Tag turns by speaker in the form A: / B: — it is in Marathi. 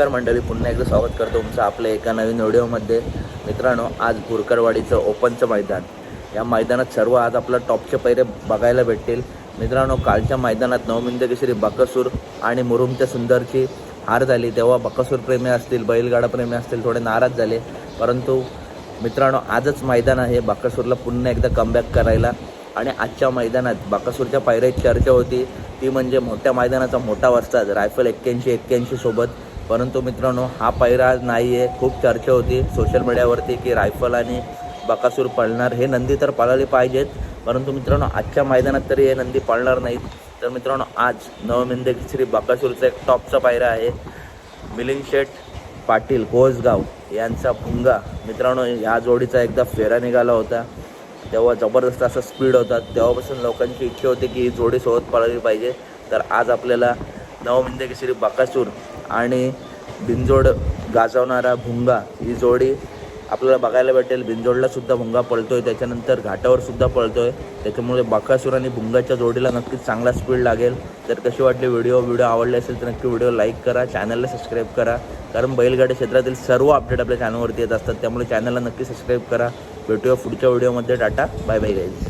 A: नमस्कार मंडळी पुन्हा एकदा स्वागत करतो तुमचं आपल्या एका नवीन व्हिडिओमध्ये. मित्रांनो आज भुरकरवाडीचं ओपनचं मैदान. या मैदानात सर्व आज आपला टॉपचे पैरे बघायला भेटतील. मित्रांनो कालच्या मैदानात नवमिंद केसरी बकसूर आणि मुरुमच्या सुंदरची हार झाली. तेव्हा बकसूर प्रेमी असतील बैलगाडा प्रेमी असतील थोडे नाराज झाले. परंतु मित्रांनो आजच मैदान आहे बकसूरला पुन्हा एकदा कमबॅक करायला. आणि आजच्या मैदानात बाकासूरच्या पायऱ्याची चर्चा होती. ती म्हणजे मोठ्या मैदानाचा मोठा वस्ताद रायफल एक्क्याऐंशी एक्क्याऐंशी सोबत परंतु मित्रांनो हा पायरा नाही आहे खूप चर्चा होती सोशल मीडियावरती की रायफल आणि बकासूर पळणार हे नंदी तर पळाले पाहिजेत. परंतु मित्रांनो आजच्या मैदानात तरी हे नंदी पळणार नाहीत. तर मित्रांनो आज नवमिंदे श्री बकासूरचा एक टॉपचा पायरा आहे. मिलिंद शेठ पाटील कोसगाव यांचा भुंगा मित्रांनो या जोडीचा एकदा फेरा निघाला होता. तेव्हा जबरदस्त असा स्पीड होता. तेव्हापासून लोकांची इच्छा होती की ही जोडी सोबत पळाली पाहिजे. तर आज आपल्याला नवमिंदे श्री बाकासूर आणि बिंजोड गाजवणारा भुंगा ही जोडी आपल्याला बघायला भेटेल. बिनजोडलासुद्धा भुंगा पळतो आहे त्याच्यानंतर घाटावरसुद्धा पळतो आहे त्याच्यामुळे बाकासूर आणि भुंगाच्या जोडीला नक्कीच चांगला स्पीड लागेल. तर कशी वाटली व्हिडिओ व्हिडिओ आवडले असेल तर नक्की व्हिडिओ लाईक करा. चॅनलला सबस्क्राईब करा. कारण बैलगाडी क्षेत्रातील सर्व अपडेट आपल्या चॅनलवरती येत असतात. त्यामुळे चॅनलला नक्की सबस्क्राईब करा. भेटूया पुढच्या व्हिडिओमध्ये टाटा. Bye bye guys